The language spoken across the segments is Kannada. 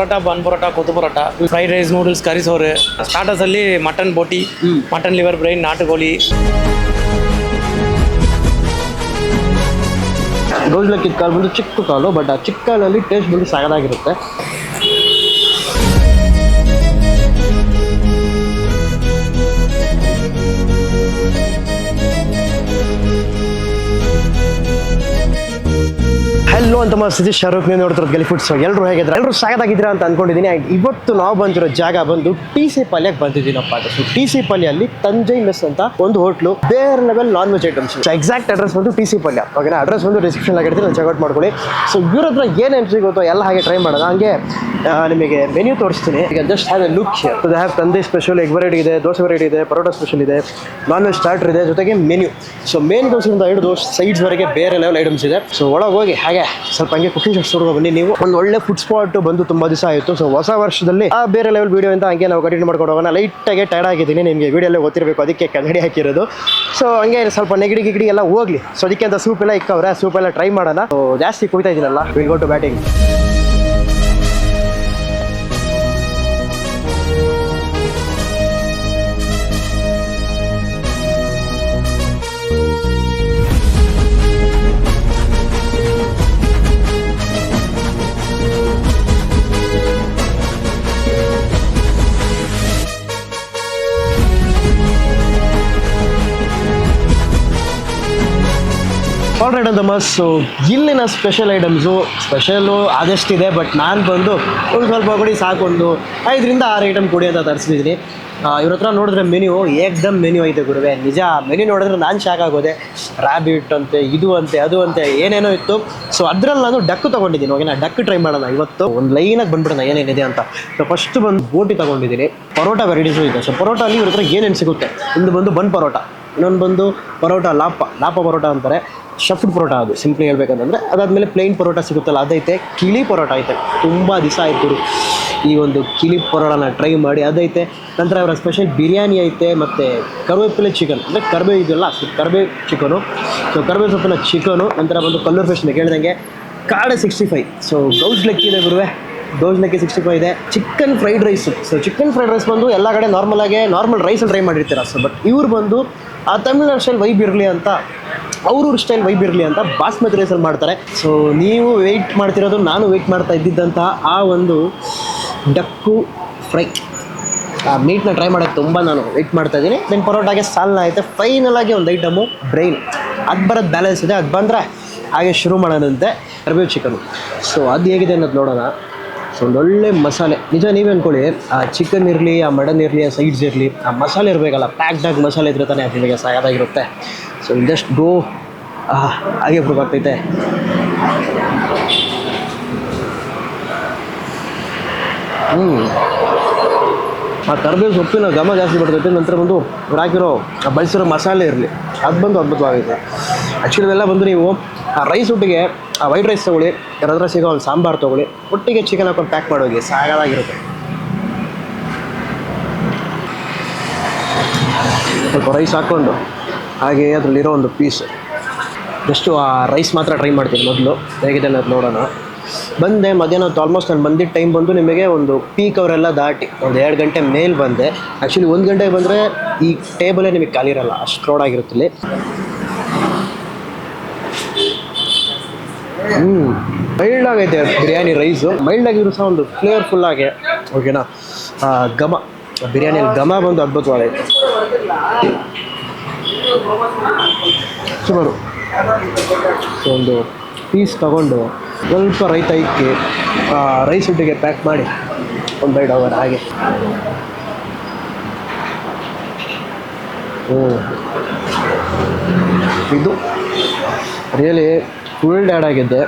Parotta bun parotta, kothu parotta fried rice noodles curry ಸೋರು. ಸ್ಟಾರ್ಟರ್ಸ್ ಅಲ್ಲಿ mutton boti mutton liver brain ನಾಟುಕೋಳಿ ಗೌಜ್ಲಕ್ಕಿದ ಕಾಲು ಬಂದು ಚಿಕ್ಕ ಕಾಲು ಬಟ್ ಆ ಚಿಕ್ಕ ಕಾಲಲ್ಲಿ ಟೇಸ್ಟ್ ಬಂದು ಸಾಗದಾಗಿರುತ್ತೆ ಹಲೋ ಅಂತ ಸತೀಶ್ ಶಾರುಖ್ ನೀವು ನೋಡ್ತಿರೋದು ಗಲಿ ಫುಡ್ಸ್ ಎಲ್ಲರೂ ಹೇಗಿದ್ರೆ? ಎಲ್ಲರೂ ಸಾಗದಾಗಿದ್ದೀರಾ ಅಂತ ಅನ್ಕೊಂಡಿದ್ದೀನಿ. ಇವತ್ತು ನಾವು ಬಂದಿರೋ ಜಾಗ ಬಂದು ಟಿ ಸಿ ಪಾಲ್ಯಕ್ಕೆ ಬಂದಿದ್ದೀನಪ್ಪ ಸೊ ಟಿ ಸಿ ಪಾಲ್ಯಲ್ಲಿ ತಂಜೈ ಮೆಸ್ ಅಂತ ಒಂದು ಹೋಟ್ಲು, ಬೇರೆ level non veg items exact address ಬಂದು ಟಿ ಸಿ ಪಲ್ಯ ಓಕೆನಾ ಅಡ್ರೆಸ್ ಬಂದು ಡಿಸ್ಕ್ರಿಪ್ಷನ್ ಆಗಿರ್ತೀನಿ ನಾನು ಚೆಕ್ಔಟ್ ಮಾಡ್ಕೊಳ್ಳಿ. ಸೊ ಇವ್ರ ಹತ್ರ ಏನು ಎಂಟ್ರಿ ಗೊತ್ತೋ ಎಲ್ಲ ಹಾಗೆ ಟ್ರೈ ಮಾಡೋಣ. ಹಂಗೆ ನಿಮಗೆ ಮೆನ್ಯೂ ತೋರಿಸ್ತೀನಿ. ಈಗ just have a look they have ತಂದೆ ಸ್ಪೆಷಲ್ ಎಗ್ ವೆರೈಟಿ ಇದೆ, ದೋಸೆ ವೆರೈಟಿ ಇದೆ, ಪರೋಟಾ ಸ್ಪೆಷಲ್ ಇದೆ ನಾನ್ ವೆಜ್ ಸ್ಟಾರ್ಟರ್ ಇದೆ, ಜೊತೆಗೆ ಮೆನ್ಯೂ ಸೊ ಮೇನ್ ದೋಸೆಯಿಂದ ಹಿಡಿದು ಸೈಡ್ಸ್ವರೆಗೆ ಬೇರೆ ಲೆವೆಲ್ ಐಟಮ್ಸ್ ಇದೆ. ಸೊ ಒಳಗೆ ಹೋಗಿ, ಹಾಗೆ. ಸ್ವಲ್ಪ ಹಂಗೆ ಕುಕಿಂಗ್ ಶಾಪ್ಸ್ ನೋಡ್ಕೊ ಬನ್ನಿ. ನೀವು ಒಂದು ಒಳ್ಳೆ ಫುಡ್ ಸ್ಪಾಟ್ ಬಂದು ತುಂಬ ದಿವಸ ಆಯಿತು. ಸೊ ಹೊಸ ವರ್ಷದಲ್ಲಿ, ಆ ಬೇರೆ ಲೆವೆಲ್ ವೀಡಿಯೋ ಅಂತ ಹಂಗೆ ನಾವು ಕಂಟಿನ್ಯೂ ಮಾಡ್ಕೊಂಡು ಹೋಗೋಣ. ಲೈಟಾಗಿ ಟೈರ್ಡ್ ಆಗಿದ್ದೀನಿ. ನಿಮಗೆ ವೀಡಿಯೋಲ್ಲೇ ಗೊತ್ತಿರಬೇಕು. ಅದಕ್ಕೆ ಕನ್ನಡಿ ಹಾಕಿರೋದು. ಸೊ ಹಂಗೆ ಸ್ವಲ್ಪ ನೆಗಡಿ ಗಿಗಡಿ ಎಲ್ಲ ಹೋಗ್ಲಿ. ಸೊ ಅದಕ್ಕೆ ಅಂತ ಸೂಪ್ ಎಲ್ಲ ಇಕ್ಕವ್ರೆ. ಸೂಪ್ ಎಲ್ಲ ಟ್ರೈ ಮಾಡೋಣ. ಜಾಸ್ತಿ ಕುಯ್ತಾ ಇದ್ದೀನಲ್ಲ will go to batting all right ಅಂತ ಮಸ್ಸು ಇಲ್ಲಿನ ಸ್ಪೆಷಲ್ ಐಟಮ್ಸು ಸ್ಪೆಷಲು ಆದಷ್ಟಿದೆ ಬಟ್ ನಾನು ಬಂದು ಒಂದು ಸ್ವಲ್ಪ ಕೊಡಿ ಸಾಕೊಂಡು ಐದರಿಂದ ಆರು ಐಟಮ್ ಕೊಡಿ ಅಂತ ತರಿಸಿದ್ದೀನಿ ಇವ್ರ ಹತ್ರ ನೋಡಿದ್ರೆ ಮೆನ್ಯೂ ಏಕ್ದಮ್ ಮೆನ್ಯೂ ಐತೆ ಗುರುವೆ. ನಿಜ ಮೆನ್ಯೂ ನೋಡಿದ್ರೆ ನಾನು ಶಾಕ್ ಆಗೋದೆ. ರ್ಯಾಬಿಟ್ ಅಂತೆ, ಇದು ಅಂತೆ, ಅದು ಅಂತೆ, ಏನೇನೋ ಇತ್ತು. ಸೊ ಅದ್ರಲ್ಲಿ ನಾನು ಡಕ್ ತೊಗೊಂಡಿದ್ದೀನಿ. ಓಕೆನಾ ಡಕ್ ಟ್ರೈ ಮಾಡೋಣ ಇವತ್ತು. ಒಂದು ಲೈನಾಗಿ ಬಂದ್ಬಿಡೋಣ, ಏನೇನಿದೆ ಅಂತ. ಸೊ ಫಸ್ಟ್ ಬಂದು ಬೋಟಿ ತೊಗೊಂಡಿದ್ದೀನಿ. ಪರೋಟ ವೆರೈಟೀಸು ಇದೆ. ಸೊ ಪರೋಟ ಅಲ್ಲಿ ಇವ್ರ ಹತ್ರ ಏನೇನು ಸಿಗುತ್ತೆ? ಒಂದು ಬಂದು ಬನ್ ಪರೋಟ. ಇನ್ನೊಂದು ಬಂದು ಪರೋಟ ಲಾಪ ಲಾಪ ಪರೋಟ ಅಂತಾರೆ. ಶಫ್ಡ್ ಪರೋಟ ಅದು ಸಿಂಪ್ಲಿ ಹೇಳ್ಬೇಕಂತಂದ್ರೆ, ಅದಾದಮೇಲೆ ಪ್ಲೇನ್ ಪರೋಟ ಸಿಗುತ್ತಲ್ಲ, ಅದೈತೆ. ಕಿಳಿ ಪರೋಟ ಐತೆ. ತುಂಬ ದಿವಸ ಆಯಿತು. ಈ ಒಂದು ಕಿಳಿ ಪರೋಟನ ಟ್ರೈ ಮಾಡಿ, ಅದೈತೆ. ನಂತರ ಅವರ ಸ್ಪೆಷಲ್ ಬಿರಿಯಾನಿ ಐತೆ, ಮತ್ತು ಕರಿವೇಪಿಲೆ ಚಿಕನ್ ಅಂದರೆ ಕರ್ಬೇ ಇದೆಯಲ್ಲ ಕರ್ಬೇ ಚಿಕನು ಸೊ ಕರ್ಬೇ ಸೊಪ್ಪಿನ ಚಿಕನು ನಂತರ ಬಂದು ಕಲ್ಲೂರ್ ಫಿಶ್ ಕೇಳಿದಂಗೆ ಕಾಡೆ ಸಿಕ್ಸ್ಟಿ ಫೈವ್ ಸೊ ಗೌಜ್ ಲೆಕ್ಕಿ ಇದೆ ಗುರುವೆ. ಗೌಜ್ ಲೆಕ್ಕಿ ಸಿಕ್ಸ್ಟಿ ಫೈವ್ ಇದೆ. Chicken fried rice so chicken fried rice ಬಂದು ಎಲ್ಲ ಕಡೆ ನಾರ್ಮಲ್ ಆಗಿ ನಾರ್ಮಲ್ ರೈಸಲ್ಲಿ ಟ್ರೈ ಮಾಡಿರ್ತೀರ ಸೊ ಬಟ್ ಇವ್ರು ಬಂದು ಆ ತಮಿಳ್ನಾಡು ಸ್ಟೈಲ್ ವೈಬ್ ಇರಲಿ ಅಂತ, ಅವ್ರವ್ರ ಸ್ಟೈಲ್ ವೈಬ್ ಇರಲಿ ಅಂತ ಬಾಸ್ಮತಿ ರೈಸಲ್ಲಿ ಮಾಡ್ತಾರೆ. ಸೊ ನೀವು ವೆಯ್ಟ್ ಮಾಡ್ತಿರೋದು, ನಾನು ವೆಯ್ಟ್ ಮಾಡ್ತಾ ಇದ್ದಿದ್ದಂತಹ ಆ ಒಂದು ಡಕ್ಕು ಫ್ರೈ ಆ ಮೀಟ್ನ ಟ್ರೈ ಮಾಡೋಕ್ಕೆ ತುಂಬ ನಾನು ವೆಯ್ಟ್ ಮಾಡ್ತಾ ಇದ್ದೀನಿ. ದೆನ್ ಪರೋಟಾಗೆ ಸಾಲ್ನ ಐತೆ ಫೈನಲ್ ಒಂದು ಐಟಮು ಬ್ರೈನ್ ಅದು ಬರೋದು ಬ್ಯಾಲೆನ್ಸ್ ಇದೆ. ಅದು ಬಂದರೆ ಹಾಗೆ ಶುರು ಮಾಡೋಣಂತೆ. ಕರ್ಬೇವು ಚಿಕನು ಸೊ ಅದು ಹೇಗಿದೆ ಅನ್ನೋದು ನೋಡೋಣ. ಸೊ ಒಂದೊಳ್ಳೆ ಮಸಾಲೆ. ನಿಜ ನೀವೇ ಅಂದ್ಕೊಳ್ಳಿ ಆ ಚಿಕನ್ ಇರಲಿ, ಆ ಮಟನ್ ಇರಲಿ, ಆ ಸೈಡ್ಸ್ ಇರಲಿ, ಆ ಮಸಾಲೆ ಇರಬೇಕಲ್ಲ ಪ್ಯಾಕ್ಡಾಗಿ ಮಸಾಲೆ ಇದ್ರೆ ತಾನೇ ಅದು ನಿಮಗೆ ಸಾಯದಾಗಿರುತ್ತೆ ಸೊ ಜಸ್ಟ್ ಗೋ ಹಾಗೆ ಪ್ರೂವ್ ಆಗ್ತೈತೆ. ಹ್ಞೂ ಆ ಕರ್ಬೇವು ಸೊಪ್ಪಿನ ಘಮ ಜಾಸ್ತಿ ಬರ್ತೈತೆ, ನಂತರ ಬಂದು ಹಾಕಿರೋ ಬಳಸಿರೋ ಮಸಾಲೆ ಇರಲಿ. ಅದು ಬಂದು ಅದ್ಭುತವಾಗಿದೆ. ಆ್ಯಕ್ಚುಲಿ ಇವೆಲ್ಲ ಬಂದು ನೀವು, ಆ ರೈಸ್ ಒಟ್ಟಿಗೆ, ಆ ವೈಟ್ ರೈಸ್ ತೊಗೊಳ್ಳಿ, ಯಾರಾದ್ರೂ ಸಿಗೋ ಒಂದು ಸಾಂಬಾರು ತೊಗೊಳ್ಳಿ, ಒಟ್ಟಿಗೆ ಚಿಕನ್ ಹಾಕೊಂಡು ಪ್ಯಾಕ್ ಮಾಡೋಗಿ ಸಾಗದಾಗಿರುತ್ತೆ. ಸ್ವಲ್ಪ ರೈಸ್ ಹಾಕ್ಕೊಂಡು ಹಾಗೆ ಅದರಲ್ಲಿರೋ ಒಂದು ಪೀಸ್ ಜಸ್ಟು ಆ ರೈಸ್ ಮಾತ್ರ ಟ್ರೈ ಮಾಡ್ತೀನಿ ಮೊದಲು, ಹೇಗಿದೆ ಅನ್ನೋದು ನೋಡೋಣ. ಬಂದೆ, ಮಧ್ಯಾಹ್ನ ಹೊತ್ತು ಆಲ್ಮೋಸ್ಟ್ ನಾನು ಬಂದಿದ್ದ ಟೈಮ್ ಬಂದು ನಿಮಗೆ ಒಂದು ಪೀಕ್ ಅವರೆಲ್ಲ ದಾಟಿ, ಒಂದು ಎರಡು ಗಂಟೆ ಮೇಲೆ ಬಂದೆ. ಆ್ಯಕ್ಚುಲಿ ಒಂದು ಗಂಟೆಗೆ ಬಂದರೆ ಈ ಟೇಬಲೇ ನಿಮಗೆ ಖಾಲಿ ಇರಲ್ಲ, ಅಷ್ಟು ಕ್ರೌಡ್ ಆಗಿರುತ್ತೆ ಹ್ಞೂ ಮೈಲ್ಡ್ ಆಗೈತೆ ಬಿರಿಯಾನಿ ರೈಸು ಮೈಲ್ಡ್ ಆಗಿರೋ ಸಹ ಒಂದು ಫ್ಲೇವರ್ಫುಲ್ ಆಗಿ. ಓಕೆನಾ ಘಮ. ಬಿರಿಯಾನಿಯಲ್ಲಿ ಘಮ ಬಂದು ಅದ್ಭುತವಾಗೈತೆ ಸುಮಾರು. ಒಂದು ಪೀಸ್ ತಗೊಂಡು ಸ್ವಲ್ಪ ರೈತ ಇಕ್ಕಿ ರೈಸ್ ಒಟ್ಟಿಗೆ ಪ್ಯಾಕ್ ಮಾಡಿ ಒಂದು ಬೈಡ್ ಅವರ್ ಹಾಗೆ. ಹ್ಞೂ ಇದು ರಿಯಲಿ ಫುಲ್ ಡ್ಯಾಡ್ ಆಗಿದ್ದೆ.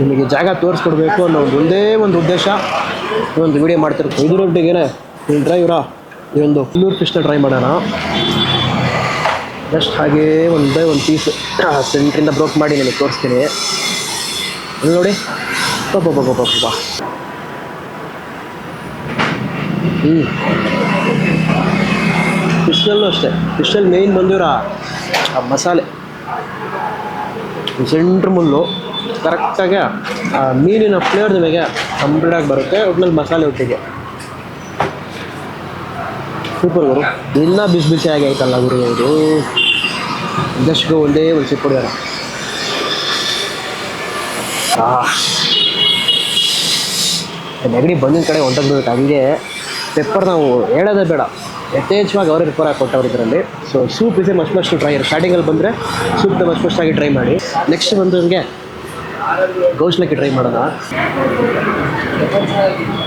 ನಿಮಗೆ ಜಾಗ ತೋರಿಸ್ಕೊಡ್ಬೇಕು ಅನ್ನೋ ಒಂದು ಒಂದೇ ಒಂದು ಉದ್ದೇಶ. ಒಂದು ವಿಡಿಯೋ ಮಾಡ್ತಿರ್ತೀವಿ ಇದರೊಟ್ಟಿಗೆ ನೀವು ಡ್ರೈವ್ರಾ ಈ ಒಂದು ಫುಲ್ಲೂರ್ ಫಿಶ್ನ ಟ್ರೈ ಮಾಡೋಣ. ಜಸ್ಟ್ ಹಾಗೇ ಒಂದೇ ಒಂದು ಪೀಸ್ ಸೆಂಟ್ರಿಂದ ಬ್ರೋಕ್ ಮಾಡಿ ನಿಮಗೆ ತೋರಿಸ್ತೀನಿ. ಇಲ್ಲಿ ನೋಡಿ. ಪಾಪ ಪಾಪ ಪಾಪ ಹ್ಞೂ ಫಿಶಲ್ಲೂ ಅಷ್ಟೇ. ಫಿಶಲ್ಲಿ ಮೇಯ್ನ್ ಬಂದಿವ್ರ ಆ ಮಸಾಲೆ. ಸೆಂಟ್ರ್ ಮುಲ್ಲು ಕರೆಕ್ಟಾಗಿ ಆ, ಮೀನಿನ ಫ್ಲೇವರ್ ನಿಮಗೆ ಕಂಪ್ಲೀಟಾಗಿ ಬರುತ್ತೆ. ಒಟ್ಟಿನಲ್ಲಿ ಮಸಾಲೆ ಒಟ್ಟಿಗೆ. ಸೂಪರ್ ಗುರು. ಎಲ್ಲ ಬಿಸಿ ಬಿಸಿಯಾಗಿ ಆಯ್ತಲ್ಲ ಗುರು ಇದು? ಇದಷ್ಟು ಒಂದೇ ಒಂದು ಸಿಪ್ಪು ಹೊಡೆಯೋಣ ನೆಗಡಿ ಬಂದಿನ ಕಡೆ ಹೊಂಟೋಗ್ಬೇಕು ಹಂಗೆ ಪೆಪ್ಪರ್ ನಾವು ಹೇಳೋದೇ ಬೇಡ. ಯಥೇಚ್ಛವಾಗಿ ಅವರೇ ಪೆಪ್ಪರ್ ಹಾಕಿ ಕೊಟ್ಟವ್ರು ಇದರಲ್ಲಿ ಸೊ ಸೂಪ್ ಇದೆ ಮಸ್ಟ್ ಮಸ್ಟ್ ಟ್ರೈ ಸ್ಟಾರ್ಟಿಂಗಲ್ಲಿ ಬಂದರೆ ಸೂಪ್ನ ಮಸ್ಟ್ ಆಗಿ ಟ್ರೈ ಮಾಡಿ. ನೆಕ್ಸ್ಟ್ ಬಂದು ನಿಮಗೆ ಗೌಶ್ಲಕ್ಕಿ ಟ್ರೈ ಮಾಡೋಣ.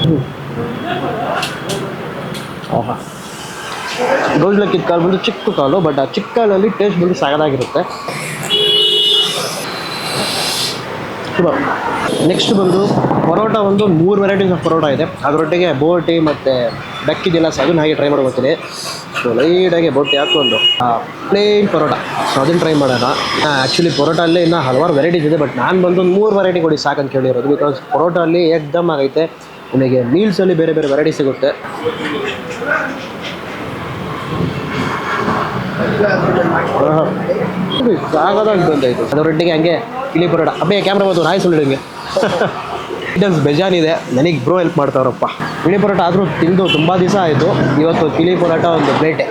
ಹ್ಞೂ ಆಹಾ ಗೌಜ್ಲಕ್ಕಿದ ಕಾಲು ಬಂದು ಚಿಕ್ಕ ಕಾಲು ಬಟ್ ಆ ಚಿಕ್ಕ ಕಾಲಲ್ಲಿ ಟೇಸ್ಟ್ ಬಂದು ಸಾಗದಾಗಿರುತ್ತೆ. ನೆಕ್ಸ್ಟ್ ಬಂದು ಪರೋಟ ಒಂದು ಮೂರು ವೆರೈಟೀಸ್ ಆಫ್ ಪರೋಟ ಇದೆ. ಅದರೊಟ್ಟಿಗೆ ಬೋಟಿ ಮತ್ತು ಬೆಕ್ಕಿದೆಲ್ಲ ಸೊ ಅದನ್ನ ಹಾಗೆ ಟ್ರೈ ಮಾಡ್ಕೊತೀನಿ ಸೊ ಲೈಟಾಗಿ ಬೊಟ್ಟೆ ಹಾಕ್ಕೊಂಡು ಪ್ಲೇನ್ ಪರೋಟ. ಸೊ ಅದನ್ನು ಟ್ರೈ ಮಾಡೋಣ. ಆ್ಯಕ್ಚುಲಿ ಪರೋಟ ಅಲ್ಲಿ ಇನ್ನೂ ಹಲವಾರು ವೆರೈಟೀಸ್ ಇದೆ ಬಟ್ ನಾನು ಬಂದು ಒಂದು ಮೂರು ವೆರೈಟಿ ಕೊಡಿ ಸಾಕಂತ ಕೇಳಿರೋದು. ಬಿಕಾಸ್ ಪರೋಟ ಅಲ್ಲಿ ಏಕ್ದಮ್ ಆಗೈತೆ. ನಿಮಗೆ ಮೀಲ್ಸಲ್ಲಿ ಬೇರೆ ಬೇರೆ ವೆರೈಟಿ ಸಿಗುತ್ತೆ. ಸಾಗದಾಗ ಬಂದಾಯ್ತು ಅದರೊಟ್ಟಿಗೆ ಹಂಗೆ ಇಲ್ಲಿ ಪರೋಟ. ಅಬ್ಬೇ ಕ್ಯಾಮ್ರಾ ಬಂದು ನಾಯಿ ಸುಳ್ಳಿಗೆ ಐಟಮ್ಸ್ ಇದೆ ನನಗೆ ಬ್ರೋ ಹೆಲ್ಪ್ ಮಾಡ್ತಾವ್ರಪ್ಪ. ಬಿಳಿ ಪರೋಟ ಆದರೂ ತಿಂದು ತುಂಬ ದಿವಸ ಆಯಿತು. ಇವತ್ತು ತಿಳಿ ಪರೋಟ ಒಂದು ಪ್ಲೇಟೆ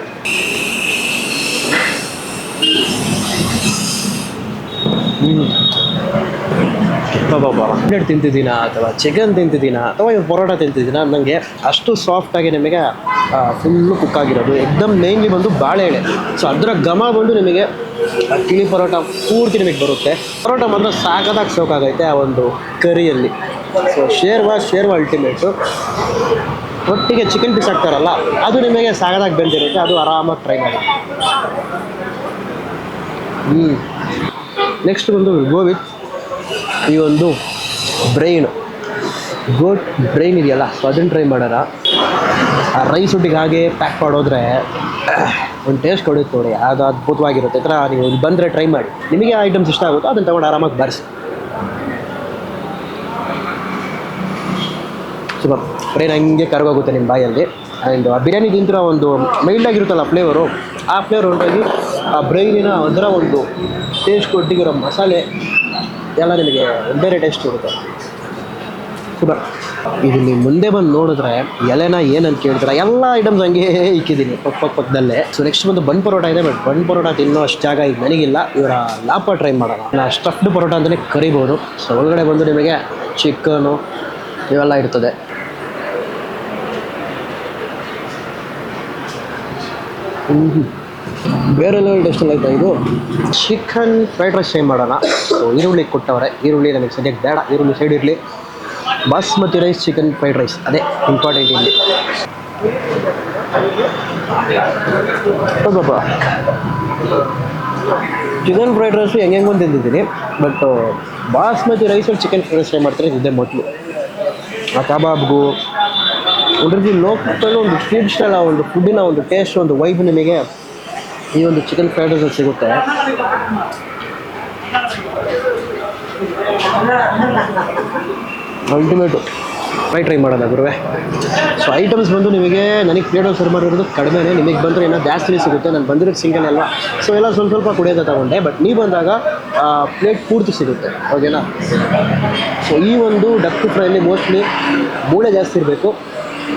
ಬ್ರೆಡ್ ತಿಂತಿದ್ದೀನಾ ಅಥವಾ ಚಿಕನ್ ತಿಂತಿದ್ದೀನಾ ಅಥವಾ ಇವಾಗ ಪರೋಟ ತಿಂತಿದ್ದೀನ ನನಗೆ ಅಷ್ಟು ಸಾಫ್ಟಾಗಿ ನಿಮಗೆ ಫುಲ್ಲು ಕುಕ್ ಆಗಿರೋದು. ಎಕ್ದಮ್ ಮೇನ್ಲಿ ಬಂದು ಬಾಳೆಎಳೆ ಸೊ ಅದರ ಘಮ ಬಂದು ನಿಮಗೆ ತಿಳಿ ಪರೋಟ ಪೂರ್ತಿ ನಿಮಗೆ ಬರುತ್ತೆ. ಪರೋಟ ಮಾತ್ರ ಸಾಕದಾಗಿ ಸೋಕಾಗೈತೆ ಆ ಒಂದು ಕರಿಯಲ್ಲಿ ಸೊ ಶೇರ್ವ ಶೇರ್ವ ಅಲ್ಟಿಮೇಟು ಒಟ್ಟಿಗೆ ಚಿಕನ್ ಪೀಸ್ ಹಾಕ್ತಾರಲ್ಲ, ಅದು ನಿಮಗೆ ಸಾಗದಾಗ ಬೆಂದಿರುತ್ತೆ ಅದು ಆರಾಮಾಗಿ ಟ್ರೈ ಮಾಡಿ. ಹ್ಞೂ ನೆಕ್ಸ್ಟ್ ಬಂದು ಗೋ ವಿತ್ ಈ ಒಂದು ಬ್ರೈನ್ ಗೋಟ್ ಬ್ರೈನ್ ಇದೆಯಲ್ಲ ಸೊ ಅದನ್ನು ಟ್ರೈ ಮಾಡೋಣ. ಆ ರೈಸ್ ಒಟ್ಟಿಗೆ ಹಾಗೆ ಪ್ಯಾಕ್ ಮಾಡೋದ್ರೆ, ಒಂದು ಟೇಸ್ಟ್ ಕೊಡುತ್ತೆ ನೋಡಿ, ಅದು ಅದ್ಭುತವಾಗಿರುತ್ತೆ. ಈ ಥರ ನೀವು ಬಂದರೆ ಟ್ರೈ ಮಾಡಿ. ನಿಮಗೆ ಐಟಮ್ಸ್ ಇಷ್ಟ ಆಗುತ್ತೋ, ಅದನ್ನು ತಗೊಂಡು ಆರಾಮಾಗಿ ಬರೆಸಿ. ಸೂಪರ್ ಬ್ರೈನ್ ಹಂಗೆ ಕರಗೋಗುತ್ತೆ ನಿಮ್ಮ ಬಾಯಲ್ಲಿ. ಆ್ಯಂಡ್ ಆ ಬಿರಿಯಾನಿ ತಿಂತಿರೋ ಒಂದು ಮೈಲ್ಡ್ ಆಗಿರುತ್ತಲ್ಲ ಫ್ಲೇವರು ಆ ಫ್ಲೇವರ್ ಉಂಟಾಗಿ ಆ ಬ್ರೈನಿನ ಅದರ ಒಂದು ಟೇಸ್ಟ್ ಕೊಟ್ಟಿಗಿರೋ ಮಸಾಲೆ, ಎಲ್ಲ ನಿಮಗೆ ಬೇರೆ ಟೇಸ್ಟ್ ಇರುತ್ತೆ. ಸೂಪರ್ ಇದು ನೀವು ಮುಂದೆ ಬಂದು ನೋಡಿದ್ರೆ, ಎಲೆನ ಏನಂತ ಕೇಳ್ತೀರಾ? ಎಲ್ಲ ಐಟಮ್ಸ್ ಹಂಗೆ ಇಕ್ಕಿದ್ದೀನಿ ಪಕ್ಕ ಪಕ್ಕದಲ್ಲೇ ಸೊ ನೆಕ್ಸ್ಟ್ ಬಂದು ಬನ್ ಪರೋಟ ಇದೆ ಬಟ್ ಬನ್ ಪರೋಟ ತಿನ್ನೋ ಅಷ್ಟು ಜಾಗ ಈಗ ನನಗಿಲ್ಲ. ಇವರ ಲಾಪ ಟ್ರೈ ಮಾಡೋಣ. ನಾನು ಸ್ಟಫ್ಡ್ ಪರೋಟ ಅಂತಲೇ ಕರಿಬೋದು. ಸೊ ಒಳಗಡೆ ಬಂದು ನಿಮಗೆ ಚಿಕನು ಇವೆಲ್ಲ ಇರ್ತದೆ. ಬೇರೆ ಲೆವೆಲ್ ಟೇಸ್ಟ್ ಅಲ್ಲಿ ಇದು? ಚಿಕನ್ ಫ್ರೈಡ್ ರೈಸ್ ಟ್ರೈ ಮಾಡೋಣ? ಸೊ ಈರುಳ್ಳಿ ಕೊಟ್ಟವ್ರೆ. ಈರುಳ್ಳಿ ನನಗೆ ಸದ್ಯಕ್ಕೆ ಬೇಡ. ಈರುಳ್ಳಿ ಸೈಡ್ ಇರಲಿ. Basmati rice chicken fried rice ಅದೇ ಇಂಪಾರ್ಟೆಂಟ್ ಇಲ್ಲಿ. ಚಿಕನ್ ಫ್ರೈಡ್ ರೈಸು ಹೆಂಗೆ ತಿಂದಿದ್ದೀನಿ? ಬಟ್ ಬಾಸ್ಮತಿ ರೈಸಲ್ಲಿ ಚಿಕನ್ ಫ್ರೈಡ್ ರೈಸ್ ಟ್ರೈ ಮಾಡ್ತಾರೆ? ಇದೇ ಮೊದಲು. ಆ ಕಬಾಬ್ಗೂ ರೀತಿ ಲೋಕಲ್ ಒಂದು ಸ್ಟೈಲ್ ಆ ಒಂದು ಫುಡ್ಡಿನ ಒಂದು ಟೇಸ್ಟ್ ಒಂದು ವೈಬ್ ನಿಮಗೆ ಈ ಒಂದು ಚಿಕನ್ ಫ್ರೈಡ್ ರೈಸಲ್ಲಿ ಸಿಗುತ್ತೆ. ಅಲ್ಟಿಮೇಟು ಫ್ರೈ ಟ್ರೈ ಮಾಡೋಣ ಗುರುವೆ. ಸೊ ಐಟಮ್ಸ್ ಬಂದು ನಿಮಗೆ ನನಗೆ ಪ್ಲೇಟಲ್ಲಿ ಸರ್ವ್ ಮಾಡಿರೋದು ಕಡಿಮೆನೇ. ನಿಮಗೆ ಬಂದರೆ ಏನೋ ಜಾಸ್ತಿ ಸಿಗುತ್ತೆ. ನಾನು ಬಂದಿರೋದು ಸಿಂಗಲ್ ಅಲ್ವಾ? ಸೊ ಎಲ್ಲ ಸ್ವಲ್ಪ ಸ್ವಲ್ಪ ಕುಡಿಯೋದ ತಗೊಂಡೆ. ಬಟ್ ನೀವು ಬಂದಾಗ ಪ್ಲೇಟ್ ಪೂರ್ತಿ ಸಿಗುತ್ತೆ. ಓಕೆನಾ ಸೊ ಈ ಒಂದು ಡಕ್ ಫ್ರೈಲಿ ಮೋಸ್ಟ್ಲಿ ಮೂಳೆ ಜಾಸ್ತಿ ಇರಬೇಕು.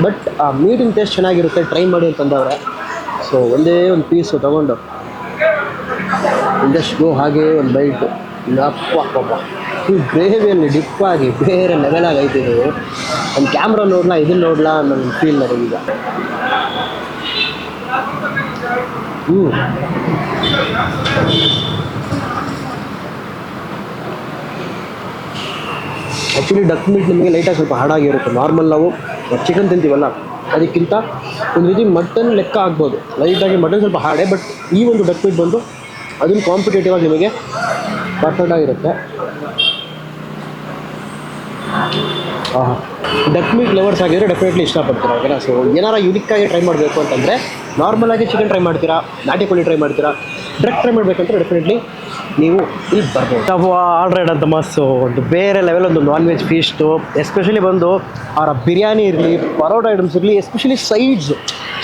ಬಟ್ ಆ ಮೀಟಿನ ಟೇಸ್ಟ್ ಚೆನ್ನಾಗಿರುತ್ತೆ ಟ್ರೈ ಮಾಡಿ ಅಂತಂದವ್ರೆ ಸೊ ಒಂದೇ ಒಂದು ಪೀಸು ತೊಗೊಂಡು. ಗೋ ಹಾಗೆ ಒಂದು ಬೈಟು ಅಪ್ಪ ಅಪ್ಪ ಈ ಗ್ರೇವಿಯಲ್ಲಿ ಡಿಪ್ ಆಗಿ ಬೇರೆ ಲೆವೆಲ್ ಆಗೈತೆ ಇದು. ಒಂದು ಕ್ಯಾಮ್ರಾ ನೋಡ್ಲಾ, ಇದನ್ನ ನೋಡ್ಲಾ ನನ್ನ ಫೀಲ್ ನನಗೀಗ ಹ್ಞೂ ಆ್ಯಕ್ಚುಲಿ ಡಕ್ ಮೀಟ್ ನಿಮಗೆ ಲೈಟಾಗಿ ಸ್ವಲ್ಪ ಹಾಡಾಗಿರುತ್ತೆ ನಾರ್ಮಲ್ ನಾವು ಚಿಕನ್ ತಿಂತೀವಲ್ಲ, ಅದಕ್ಕಿಂತ ಒಂದು ರೀತಿ ಮಟನ್ ಲೆಕ್ಕ ಆಗ್ಬೋದು. ಲೈಟಾಗಿ ಮಟನ್ ಸ್ವಲ್ಪ ಹಾಡೇ ಬಟ್ ಈ ಒಂದು ಡಕ್ ಮೀಟ್ ಬಂದು ಅದನ್ನು ಕಾಂಪಿಟೇಟಿವ್ ಆಗಿ ನಿಮಗೆ ಪರ್ಫೆಕ್ಟ್ ಆಗಿರುತ್ತೆ ಆಹಾ. ಡಕ್ ಮೀಟ್ ಲವರ್ಸ್ ಆಗಿದ್ರೆ ಡೆಫಿನೆಟ್ಲಿ ಇಷ್ಟಪಡ್ತೀರಾ ಓಕೆನಾ ಸೊ ಏನಾರ ಆಗಿ ಟ್ರೈ ಮಾಡಬೇಕು ಅಂತಂದರೆ ನಾರ್ಮಲಾಗಿ ಚಿಕನ್ ಟ್ರೈ ಮಾಡ್ತೀರಾ, ನಾಟಿ ಕೋಳಿ ಟ್ರೈ ಮಾಡ್ತೀರಾ ಡ್ರಗ್ ಟ್ರೈ ಮಾಡಬೇಕಂದ್ರೆ ಡೆಫಿನೆಟ್ಲಿ ನೀವು ಇಲ್ಲಿ ಬರ್ಬೋದು. ನಾವು ಆಲ್ರೆಡ್ ಅಂತ ಮಸ್ಸು, ಒಂದು ಬೇರೆ ಲೆವೆಲ್ ಒಂದು ನಾನ್ ವೆಜ್ ಫೀಸ್ಟು ಎಸ್ಪೆಷಲಿ ಬಂದು ಅವರ ಬಿರಿಯಾನಿ ಇರಲಿ, ಪರೋಟ ಐಟಮ್ಸ್ ಇರಲಿ ಎಸ್ಪೆಷಲಿ ಸೈಡ್ಸ್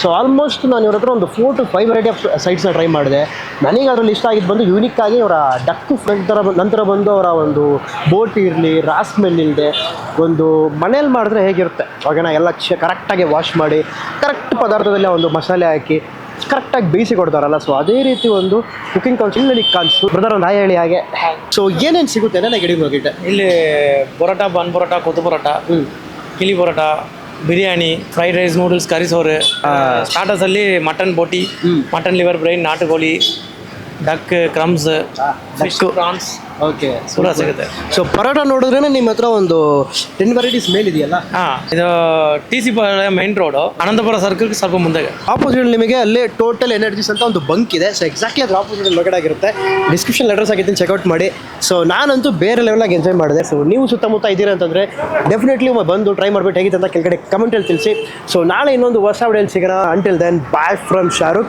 ಸೊ ಆಲ್ಮೋಸ್ಟ್ ನಾನು ಇವ್ರ ಹತ್ರ ಒಂದು four to five variety of ಸೈಡ್ಸ್ನ try ಮಾಡಿದೆ. ನನಗೆ ಅದರಲ್ಲಿ ಇಷ್ಟ ಆಗಿದ್ದು ಬಂದು ಯೂನಿಕ್ ಆಗಿ ಅವರ ಡಕ್ಕು ನಂತರ ನಂತರ ಬಂದು ಅವರ ಒಂದು ಬೋಟ್ ಇರಲಿ ರಾಸ್ ಸ್ಮೆಲ್ ಇಲ್ಲದೆ ಒಂದು ಮನೇಲಿ ಮಾಡಿದ್ರೆ ಹೇಗಿರುತ್ತೆ? ಓಕೆನಾ ಎಲ್ಲ ಕರೆಕ್ಟಾಗಿ ವಾಶ್ ಮಾಡಿ ಕರೆಕ್ಟ್ ಪದಾರ್ಥದಲ್ಲಿ ಒಂದು ಮಸಾಲೆ ಹಾಕಿ ಕರೆಕ್ಟಾಗಿ ಬೇಯಿಸಿ ಕೊಡ್ತಾರಲ್ಲ ಸೊ ಅದೇ ರೀತಿ ಒಂದು ಕುಕಿಂಗ್ ಕೌನ್ಸಿಲ್ ನನಗೆ ಕಾಣಿಸ್ತು ಬ್ರದರ್ ಒಂದು ಹಾಯ್ ಹೇಳಿ ಹಾಗೆ. ಸೊ ಏನೇನು ಸಿಗುತ್ತೆ ನನಗೆ ಗಡಿ ಹೋಗಿಟ್ಟೆ ಇಲ್ಲಿ parotta bun parotta kothu parotta kili parotta biryani fried rice noodles curry ಸೋರೆ ಸ್ಟಾರ್ಟರ್ಸ್ ಅಲ್ಲಿ mutton boti mutton liver brain ನಾಟುಕೋಳಿ duck crumbs fish prawns okay ಪೂರ ಸಿಗುತ್ತೆ. ಸೊ ಪರೋಟ ನೋಡಿದ್ರೆ ನಿಮ್ಮ ಹತ್ರ ಒಂದು ಟೆನ್ ವೆರೈಟೀಸ್ ಮೇಲ್ ಇದೆಯಲ್ಲ ಹಾಂ ಇದು T C main road Anantapura circle ಸ್ವಲ್ಪ ಮುಂದೆ ಆಪೋಸಿಟ್ ನಿಮಗೆ ಅಲ್ಲೇ ಟೋಟಲ್ ಎನರ್ಜೀಸ್ ಅಂತ ಒಂದು ಬಂಕ್ ಇದೆ. ಸೊ ಎಕ್ಸಾಕ್ಟ್ಲಿ ಅದ್ರ ಆಪೋಸಿಟ್ ಲೊಕೇಟ್ ಆಗಿರುತ್ತೆ. ಡಿಸ್ಕ್ರಿಪ್ಷನ್ ಲೆಟರ್ಸ್ ಆಗಿದ್ದೀನಿ ಚೆಕ್ಔಟ್ ಮಾಡಿ. ಸೊ ನಾನಂತೂ ಬೇರೆ ಲೆವೆಲಾಗಿ ಎಂಜಾಯ್ ಮಾಡಿದೆ. ಸೊ ನೀವು ಸುತ್ತಮುತ್ತ ಇದ್ದೀರಾ ಅಂತಂದರೆ ಡೆಫಿನೆಟ್ಲಿ ಬಂದು ಟ್ರೈ ಮಾಡ್ಬಿಟ್ಟು ಹೇಗಿತ್ತು ಅಂತ ಕೆಳಗಡೆ ಕಮೆಂಟಲ್ಲಿ ತಿಳಿಸಿ. ಸೊ ನಾಳೆ ಇನ್ನೊಂದು ಹೊಸ ವಿಡಿಯೋಲಿ ಸಿಗೋಣ. Until then bye from Shahrukh